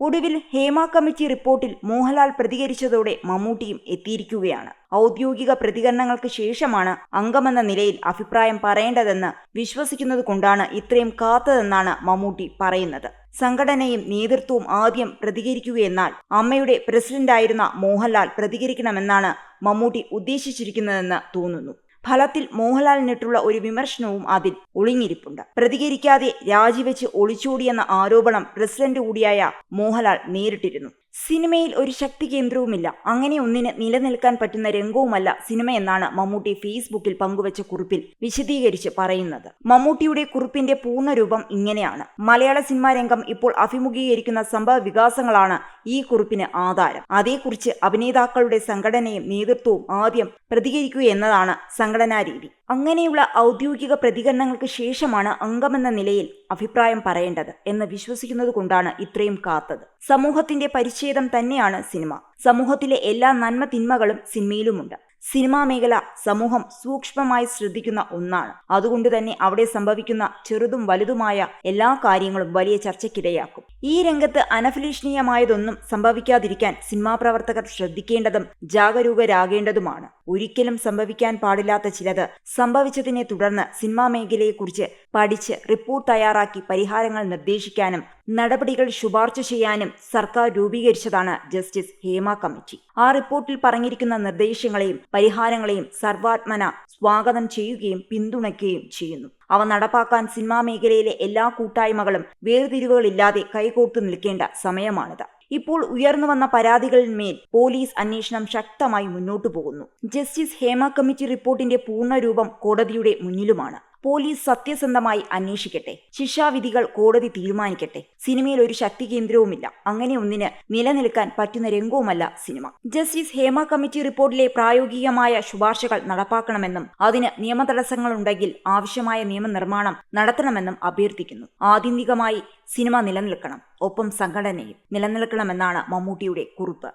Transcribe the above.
ഒടുവിൽ ഹേമ കമ്മിറ്റി റിപ്പോർട്ടിൽ മോഹൻലാൽ പ്രതികരിച്ചതോടെ മമ്മൂട്ടിയും എത്തിയിരിക്കുകയാണ്. ഔദ്യോഗിക പ്രതികരണങ്ങൾക്ക് ശേഷമാണ് അംഗമെന്ന നിലയിൽ അഭിപ്രായം പറയേണ്ടതെന്ന് വിശ്വസിക്കുന്നത് കൊണ്ടാണ് ഇത്രയും കാത്തതെന്നാണ് മമ്മൂട്ടി പറയുന്നത്. സംഘടനയും നേതൃത്വവും ആദ്യം പ്രതികരിക്കുകയെന്നാൽ അമ്മയുടെ പ്രസിഡന്റായിരുന്ന മോഹൻലാൽ പ്രതികരിക്കണമെന്നാണ് മമ്മൂട്ടി ഉദ്ദേശിച്ചിരിക്കുന്നതെന്ന് തോന്നുന്നു. ഫലത്തിൽ മോഹൻലാലിനിട്ടുള്ള ഒരു വിമർശനവും അതിൽ ഒളിഞ്ഞിരിപ്പുണ്ട്. പ്രതികരിക്കാതെ രാജിവെച്ച് ഒളിച്ചോടിയെന്ന ആരോപണം പ്രസിഡന്റ് കൂടിയായ മോഹൻലാൽ നേരിട്ടിരുന്നു. സിനിമയിൽ ഒരു ശക്തി കേന്ദ്രവുമില്ല. അങ്ങനെ ഒന്നിന് നിലനിൽക്കാൻ പറ്റുന്ന രംഗവുമല്ല സിനിമയെന്നാണ് മമ്മൂട്ടി ഫേസ്ബുക്കിൽ പങ്കുവച്ച കുറിപ്പിൽ വിശദീകരിച്ച് പറയുന്നത്. മമ്മൂട്ടിയുടെ കുറിപ്പിന്റെ പൂർണരൂപം ഇങ്ങനെയാണ്. മലയാള സിനിമാ രംഗം ഇപ്പോൾ അഭിമുഖീകരിക്കുന്ന സംഭവ വികാസങ്ങളാണ് ഈ കുറിപ്പിന് ആധാരം. അതേക്കുറിച്ച് അഭിനേതാക്കളുടെ സംഘടനയും നേതൃത്വവും ആദ്യം പ്രതികരിക്കുക എന്നതാണ് സംഘടനാ രീതി. അങ്ങനെയുള്ള ഔദ്യോഗിക പ്രതികരണങ്ങൾക്ക് ശേഷമാണ് അംഗമെന്ന നിലയിൽ അഭിപ്രായം പറയേണ്ടത് എന്ന് വിശ്വസിക്കുന്നത് കൊണ്ടാണ് ഇത്രയും കാത്തത്. സമൂഹത്തിന്റെ പരിച്ഛേദം തന്നെയാണ് സിനിമ. സമൂഹത്തിലെ എല്ലാ നന്മ തിന്മകളും സിനിമയിലുമുണ്ട്. സിനിമാ മേഖല സമൂഹം സൂക്ഷ്മമായി ശ്രദ്ധിക്കുന്ന ഒന്നാണ്. അതുകൊണ്ട് തന്നെ അവിടെ സംഭവിക്കുന്ന ചെറുതും വലുതുമായ എല്ലാ കാര്യങ്ങളും വലിയ ചർച്ചയ്ക്കിടയാക്കും. ഈ രംഗത്ത് അനഭിലഷണീയമായതൊന്നും സംഭവിക്കാതിരിക്കാൻ സിനിമാ പ്രവർത്തകർ ശ്രദ്ധിക്കേണ്ടതും ജാഗരൂകരാകേണ്ടതുമാണ്. ഒരിക്കലും സംഭവിക്കാൻ പാടില്ലാത്ത ചിലത് സംഭവിച്ചതിനെ തുടർന്ന് സിനിമാ മേഖലയെക്കുറിച്ച് പഠിച്ച് റിപ്പോർട്ട് തയ്യാറാക്കി പരിഹാരങ്ങൾ നിർദ്ദേശിക്കാനും നടപടികൾ ശുപാർശ ചെയ്യാനും സർക്കാർ രൂപീകരിച്ചതാണ് ജസ്റ്റിസ് ഹേമ കമ്മിറ്റി. ആ റിപ്പോർട്ടിൽ പറഞ്ഞിരിക്കുന്ന നിർദ്ദേശങ്ങളെയും പരിഹാരങ്ങളെയും സർവാത്മന സ്വാഗതം ചെയ്യുകയും പിന്തുണയ്ക്കുകയും ചെയ്യുന്നു. അവ നടപ്പാക്കാൻ സിനിമാ മേഖലയിലെ എല്ലാ കൂട്ടായ്മകളും വേർതിരിവുകളില്ലാതെ കൈകോർത്തു നിൽക്കേണ്ട സമയമാണിത്. ഇപ്പോൾ ഉയർന്നു വന്ന പരാതികളിന്മേൽ പോലീസ് അന്വേഷണം ശക്തമായി മുന്നോട്ടു പോകുന്നു. ജസ്റ്റിസ് ഹേമ കമ്മിറ്റി റിപ്പോർട്ടിന്റെ പൂർണരൂപം കോടതിയുടെ മുന്നിലുമാണ്. പോലീസ് സത്യസന്ധമായി അന്വേഷിക്കട്ടെ. ശിക്ഷാവിധികൾ കോടതി തീരുമാനിക്കട്ടെ. സിനിമയിൽ ഒരു ശക്തി കേന്ദ്രവുമില്ല. അങ്ങനെ ഒന്നിന് നിലനിൽക്കാൻ പറ്റുന്ന രംഗവുമല്ല സിനിമ. ജസ്റ്റിസ് ഹേമ കമ്മിറ്റി റിപ്പോർട്ടിലെ പ്രായോഗികമായ ശുപാർശകൾ നടപ്പാക്കണമെന്നും അതിന് നിയമതടസ്സങ്ങളുണ്ടെങ്കിൽ ആവശ്യമായ നിയമനിർമ്മാണം നടത്തണമെന്നും അഭ്യർത്ഥിക്കുന്നു. ആത്യന്തികമായി സിനിമ നിലനിൽക്കണം. ഒപ്പം സംഘടനയും നിലനിൽക്കണമെന്നാണ് മമ്മൂട്ടിയുടെ കുറിപ്പ്.